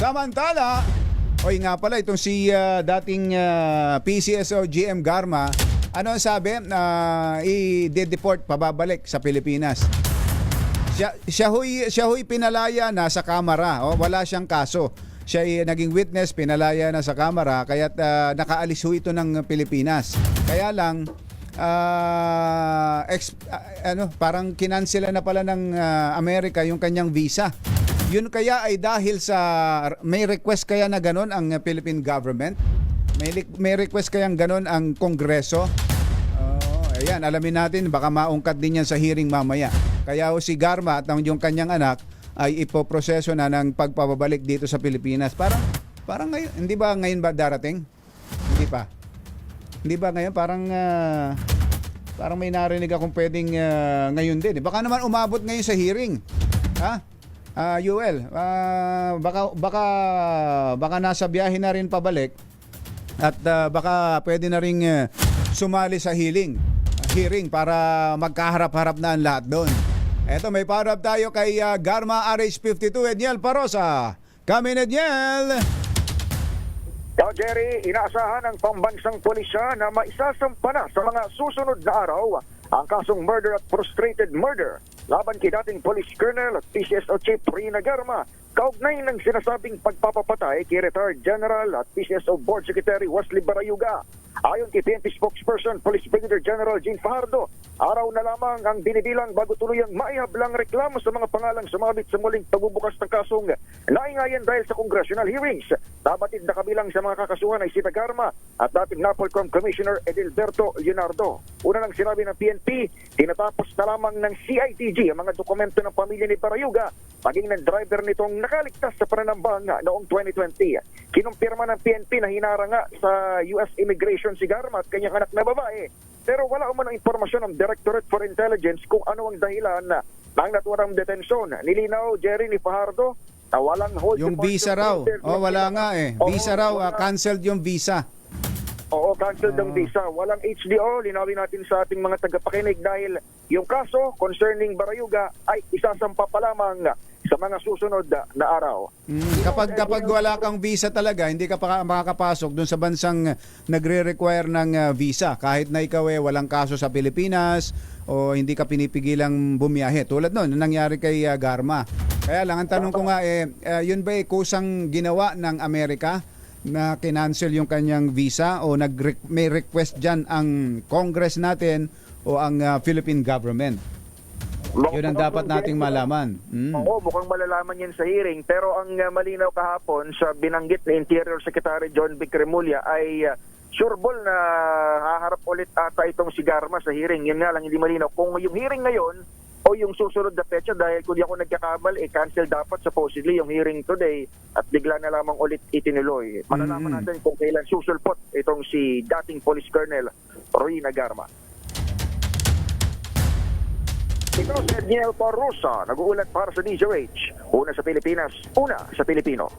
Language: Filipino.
Samantala, oy nga pala itong si ah, dating ah, PCSO GM Garma, ano ang sabi? na i-deport pababalik sa Pilipinas. Siya, siya, huy, siya huy pinalaya na sa kamera. Oh, wala siyang kaso. Siya ay naging witness, pinalaya na sa kamera, kaya nakaalis ho ito ng Pilipinas. Kaya lang, ah, ex- ah, ano, parang kinansela na pala ng ah, Amerika yung kanyang visa. Yun kaya ay dahil sa may request kaya na ganon ang uh, Philippine government? May may request kayang ganon ang Kongreso? Oh, ayan, alamin natin baka maungkat din yan sa hearing mamaya. Kaya ho si Garma at ang yung kanyang anak ay ipoproseso na ng pagpapabalik dito sa Pilipinas. Parang parang ngayon, hindi ba ngayon ba darating? Hindi pa. Hindi ba ngayon parang ah, parang may narinig akong pwedeng ah, ngayon din. Baka naman umabot ngayon sa hearing. Ha? Ah, Yuel, ah, baka baka baka nasa biyahe na rin pabalik at ah, baka pwede na ring ah, sumali sa hearing, hearing para magkaharap-harap na ang lahat doon. Eto, may parap tayo kay ah, Garma RH52 Edniel Parosa. Kami Edniel! Now, Jerry, inaasahan ng pambansang pulisya na maisasampa na sa mga susunod na araw ang kasong murder at frustrated murder laban kay dating Police Colonel at PCSO Chief Rina Garma kaugnay ng sinasabing pagpapapatay kay retired General at PCSO Board Secretary Wesley Barayuga. Ayon kay PNP spokesperson Police Brigadier General Jean Fajardo, araw na lamang ang binibilang bago tuluyang maihablang reklamo sa mga pangalang sumabit sa muling pagbubukas ng kasong naingayan dahil sa congressional hearings. Dabatid na kabilang sa mga kakasuhan ay si Tagarma at dating NAPOLCOM Commissioner Edilberto Leonardo. Una lang sinabi ng PNP, tinatapos na lamang ng CITG ang mga dokumento ng pamilya ni Parayuga maging ng driver nitong nakaligtas sa pananambang noong 2020. Kinumpirma ng PNP na hinara nga sa US Immigration si Garma at kanyang anak na babae. Pero wala umano impormasyon ng Directorate for Intelligence kung ano ang dahilan ng naturang detensyon. Nilinaw Jerry ni Fajardo na walang hold Yung visa raw. Oh, wala nga eh. Oo, Visa raw, ah, wala. canceled yung visa. Oo, canceled ang Ah. visa. Walang HDO. Linawin natin sa ating mga tagapakinig dahil yung kaso concerning Barayuga ay isasampa pa lamang sa mga susunod na, na araw. Mm, kapag kapag wala kang visa talaga, hindi ka pa makakapasok doon sa bansang nagre-require ng ah, visa kahit na ikaw eh walang kaso sa Pilipinas o hindi ka pinipigilang bumiyahe. Tulad noon, nangyari kay ah, Garma. Kaya lang ang tanong ko nga eh ah, yun ba eh kusang ginawa ng Amerika na kinancel yung kanyang visa o nag may request diyan ang Congress natin o ang ah, Philippine government. Yun ang dapat nating malaman. Mm. Oo, mukhang malalaman yan sa hearing. Pero ang uh, malinaw kahapon sa binanggit ni Interior Secretary John Vic Remulla ay uh, sureball na haharap ulit ata itong si Garma sa hearing. Yun nga lang hindi malinaw. Kung yung hearing ngayon o yung susunod na petsa dahil kung di ako nagkakabal, eh cancel dapat supposedly yung hearing today at bigla na lamang ulit itinuloy. Malalaman Mm. natin kung kailan susulpot itong si dating Police Colonel Rina Garma. Ito si Edniel Parrosa, nag-uulat para sa DZRH. Una sa Pilipinas, una sa Pilipino.